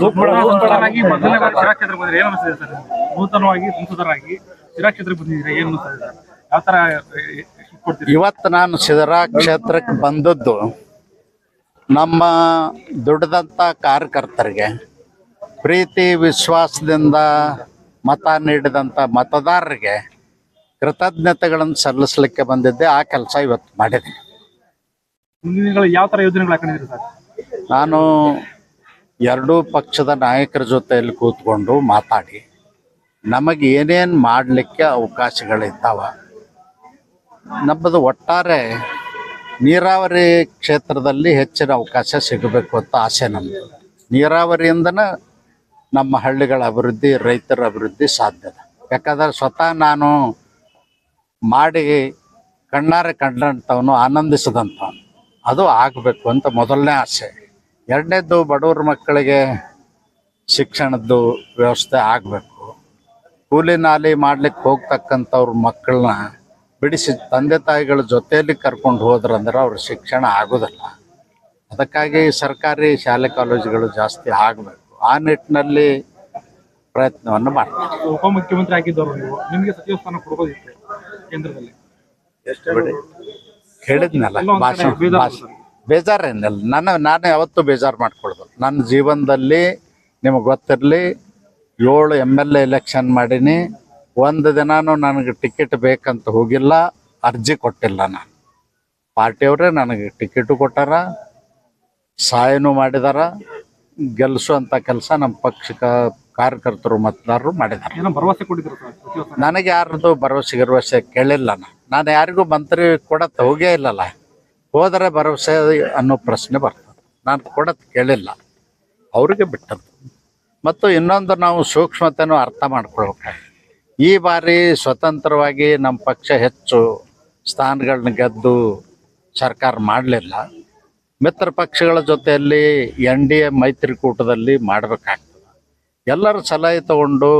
ನೂತನವಾಗಿ ಮೊದಲನೇ ಬಾರಿ ಶಿರಾ ಕ್ಷೇತ್ರಕ್ಕೆ ಬಂದಿರಿ ಏನ್ ಅನಿಸ್ತಿದೆ ಸರ್ ನೂತನವಾಗಿ ಸಂಸದರಾಗಿ ಶಿರಾ ಕ್ಷೇತ್ರಕ್ಕೆ ಬಂದಿದ್ರೆ ಏನ್ ಯಾವ ತರ ಇವತ್ತು ನಾನು ಸಿದರಾ ಕ್ಷೇತ್ರಕ್ಕೆ ಬಂದದ್ದು ನಮ್ಮ ದುಡ್ದಂಥ ಕಾರ್ಯಕರ್ತರಿಗೆ ಪ್ರೀತಿ ವಿಶ್ವಾಸದಿಂದ ಮತ ನೀಡಿದಂಥ ಮತದಾರರಿಗೆ ಕೃತಜ್ಞತೆಗಳನ್ನು ಸಲ್ಲಿಸಲಿಕ್ಕೆ ಬಂದಿದ್ದೆ ಆ ಕೆಲಸ ಇವತ್ತು ಮಾಡಿದೆ. ಯಾವ ತರ ಯೋಜನೆಗಳು ಸರ್? ನಾನು ಎರಡೂ ಪಕ್ಷದ ನಾಯಕರ ಜೊತೆಯಲ್ಲಿ ಕೂತ್ಕೊಂಡು ಮಾತಾಡಿ ನಮಗೆ ಏನೇನು ಮಾಡಲಿಕ್ಕೆ ಅವಕಾಶಗಳಿದ್ದಾವೆ ನಮ್ಮದು ಒಟ್ಟಾರೆ ನೀರಾವರಿ ಕ್ಷೇತ್ರದಲ್ಲಿ ಹೆಚ್ಚಿನ ಅವಕಾಶ ಸಿಗಬೇಕು ಅಂತ ಆಸೆ ನಮ್ಮದು ನೀರಾವರಿಯಿಂದನೇ ನಮ್ಮ ಹಳ್ಳಿಗಳ ಅಭಿವೃದ್ಧಿ, ರೈತರ ಅಭಿವೃದ್ಧಿ ಸಾಧ್ಯ ಯಾಕಂದ್ರೆ ಸ್ವತಃ ನಾನು ಮಾಡಿ ಕಣ್ಣಾರೆ ಕಂಡಂಥವನು, ಆನಂದಿಸಿದಂಥವನು. ಅದು ಆಗಬೇಕು ಅಂತ ಮೊದಲನೇ ಆಸೆ. ಎರಡನೇದು ಬಡವ್ರ ಮಕ್ಕಳಿಗೆ ಶಿಕ್ಷಣದ್ದು ವ್ಯವಸ್ಥೆ ಆಗಬೇಕು. ಕೂಲಿ ನಾಲಿ ಮಾಡ್ಲಿಕ್ಕೆ ಹೋಗ್ತಕ್ಕಂಥವ್ರ ಮಕ್ಕಳನ್ನ ಬಿಡಿಸಿ ತಂದೆ ತಾಯಿಗಳ ಜೊತೆಯಲ್ಲಿ ಕರ್ಕೊಂಡು ಹೋದ್ರಂದ್ರೆ ಅವ್ರ ಶಿಕ್ಷಣ ಆಗೋದಲ್ಲ. ಅದಕ್ಕಾಗಿ ಸರ್ಕಾರಿ ಶಾಲೆ ಕಾಲೇಜುಗಳು ಜಾಸ್ತಿ ಆಗಬೇಕು. ಆ ನಿಟ್ಟಿನಲ್ಲಿ ಪ್ರಯತ್ನವನ್ನು ಮಾಡ್ತಾರೆ. ಉಪಮುಖ್ಯಮಂತ್ರಿ ಆಗಿದ್ದವರು ನಿಮಗೆ ನಿಮ್ಗೆ ಸಚಿವ ಸ್ಥಾನ ಕೇಂದ್ರದಲ್ಲಿ? ಹೇಳಿದ್ನಲ್ಲ ಭಾಷಣ ಬೇಜಾರು ಭಾಷಣ ಬೇಜಾರೇನಿಲ್ಲ. ನನ್ನ ನಾನು ಯಾವತ್ತೂ ಬೇಜಾರು ಮಾಡ್ಕೊಳ್ದು ನನ್ನ ಜೀವನದಲ್ಲಿ ನಿಮಗೆ ಗೊತ್ತಿರಲಿ ಏಳು ಎಂ ಎಲ್ ಎ ಎಲೆಕ್ಷನ್ ಮಾಡೀನಿ. ಒಂದು ದಿನಾನು ನನಗೆ ಟಿಕೆಟ್ ಬೇಕಂತ ಹೋಗಿಲ್ಲ ಅರ್ಜಿ ಕೊಟ್ಟಿಲ್ಲ ನಾನು. ಪಾರ್ಟಿಯವರೇ ನನಗೆ ಟಿಕೆಟು ಕೊಟ್ಟಾರ ಸಹಾಯನೂ ಮಾಡಿದಾರ ಗೆಲ್ಲಿಸುವಂಥ ಕೆಲಸ ನಮ್ಮ ಪಕ್ಷದ ಕಾರ್ಯಕರ್ತರು ಮತದಾರರು ಮಾಡಿದ್ದಾರೆ ಭರವಸೆ ಕೊಟ್ಟಿದ್ರು ನನಗೆ ಯಾರದು ಭರವಸೆ ಗಿರವಸೆ ಕೇಳಿಲ್ಲ ನಾನು. ನಾನು ಯಾರಿಗೂ ಮಂತ್ರಿ ಕೊಡತ್ ಹೋಗೇ ಇಲ್ಲಲ್ಲ. ಹೋದರೆ ಭರವಸೆ ಅನ್ನೋ ಪ್ರಶ್ನೆ ಬರ್ತದೆ. ನಾನು ಕೊಡತ್ ಕೇಳಿಲ್ಲ. ಅವರಿಗೆ ಬಿಟ್ಟದ್ದು. ಮತ್ತು ಇನ್ನೊಂದು ನಾವು ಸೂಕ್ಷ್ಮತೆನೂ ಅರ್ಥ ಮಾಡ್ಕೊಳ್ಬೇಕಾಗಿ ಈ ಬಾರಿ ಸ್ವತಂತ್ರವಾಗಿ ನಮ್ಮ ಪಕ್ಷ ಹೆಚ್ಚು ಸ್ಥಾನಗಳನ್ನ ಗೆದ್ದು ಸರ್ಕಾರ ಮಾಡಲಿಲ್ಲ. ಮಿತ್ರ ಪಕ್ಷಗಳ ಜೊತೆಯಲ್ಲಿ ಎನ್ ಡಿ ಎ ಮೈತ್ರಿಕೂಟದಲ್ಲಿ ಮಾಡಬೇಕಾಗ್ತದೆ. ಎಲ್ಲರ ಸಲಹೆ ತಗೊಂಡು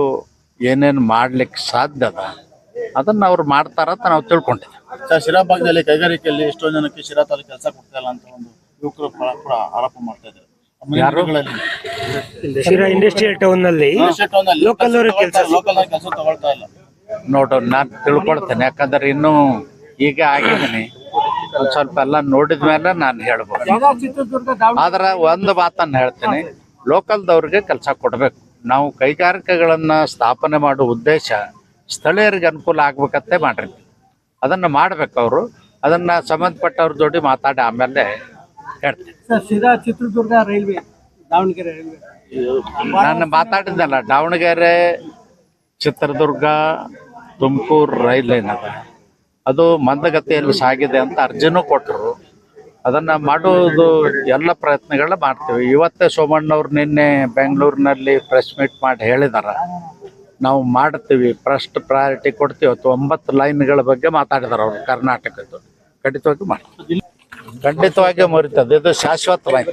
ಏನೇನು ಮಾಡ್ಲಿಕ್ಕೆ ಸಾಧ್ಯ ಅದ, ಅದನ್ನು ಅವ್ರು ಮಾಡ್ತಾರಂತ ನಾವು ತಿಳ್ಕೊಂಡಿದ್ದೀವಿ. ಶಿರಾ ಭಾಗದಲ್ಲಿ ಕೈಗಾರಿಕೆಯಲ್ಲಿ ಎಷ್ಟೊಂದು ಜನಕ್ಕೆ ಶಿರಾ ತಾಲೂಕು ಕೆಲಸ ಕೊಡ್ತಾ ಇಲ್ಲ ಅಂತ ಒಂದು ಯುವಕರು ಕೂಡ ಆರೋಪ ಮಾಡ್ತಾ ಇದ್ದಾರೆ? ಶಿರಾ ಇಂಡಸ್ಟ್ರಿಯಲ್ ಟೌನ್ನಲ್ಲಿ ಲೋಕಲ್ ಕೆಲಸ ತಗೊಳ್ತಾ ಇಲ್ಲ. ನೋಡು ನಾನು ತಿಳ್ಕೊಳ್ತೇನೆ. ಯಾಕಂದ್ರೆ ಇನ್ನೂ ಈಗ ಆಗಿದ್ದೀನಿ. ಒಂದ್ ಸ್ವಲ್ಪ ಎಲ್ಲ ನೋಡಿದ ಮೇಲೆ ನಾನು ಹೇಳ್ಬೋದು. ಆದ್ರೆ ಒಂದು ಮಾತನ್ನ ಹೇಳ್ತೀನಿ. ಲೋಕಲ್ದವ್ರಿಗೆ ಕೆಲಸ ಕೊಡಬೇಕು. ನಾವು ಕೈಗಾರಿಕೆಗಳನ್ನ ಸ್ಥಾಪನೆ ಮಾಡೋ ಉದ್ದೇಶ ಸ್ಥಳೀಯರಿಗೆ ಅನುಕೂಲ ಆಗ್ಬೇಕಂತೆ ಮಾಡಿರ್ತೀವಿ. ಅದನ್ನ ಮಾಡ್ಬೇಕು ಅವರು. ಅದನ್ನ ಸಂಬಂಧಪಟ್ಟವ್ರ ಜೋಡಿ ಮಾತಾಡಿ ಆಮೇಲೆ ಹೇಳ್ತೀನಿ. Sir Sira Chitradurga railway Davanagere railway. ನಾನು ಮಾತಾಡಿದ್ದಲ್ಲ ದಾವಣಗೆರೆ ಚಿತ್ರದುರ್ಗ ತುಮಕೂರು ರೈಲ್ ಲೈನ್ ಅದ. ಅದು ಮಂದಗತಿಯಲ್ಲಿ ಸಾಗಿದೆ ಅಂತ ಅರ್ಜಿನೂ ಕೊಟ್ಟರು ಅದನ್ನ ಮಾಡೋದು ಎಲ್ಲ ಪ್ರಯತ್ನಗಳನ್ನ ಮಾಡ್ತೀವಿ. ಇವತ್ತೇ ಸೋಮಣ್ಣವ್ರು ನಿನ್ನೆ ಬೆಂಗಳೂರಿನಲ್ಲಿ ಪ್ರೆಸ್ ಮೀಟ್ ಮಾಡಿ ಹೇಳಿದಾರ. ನಾವು ಮಾಡ್ತೀವಿ ಫಸ್ಟ್ ಪ್ರಯಾರಿಟಿ ಕೊಡ್ತೀವಿ. ಅಥವಾ ಒಂಬತ್ತು ಲೈನ್ಗಳ ಬಗ್ಗೆ ಮಾತಾಡಿದಾರೆ ಅವರು ಕರ್ನಾಟಕದ್ದು. ಖಂಡಿತವಾಗಿ ಮಾಡ್ತೀವಿ. ಖಂಡಿತವಾಗಿ ಮರಿತದೆ. ಇದು ಶಾಶ್ವತವಾಗಿ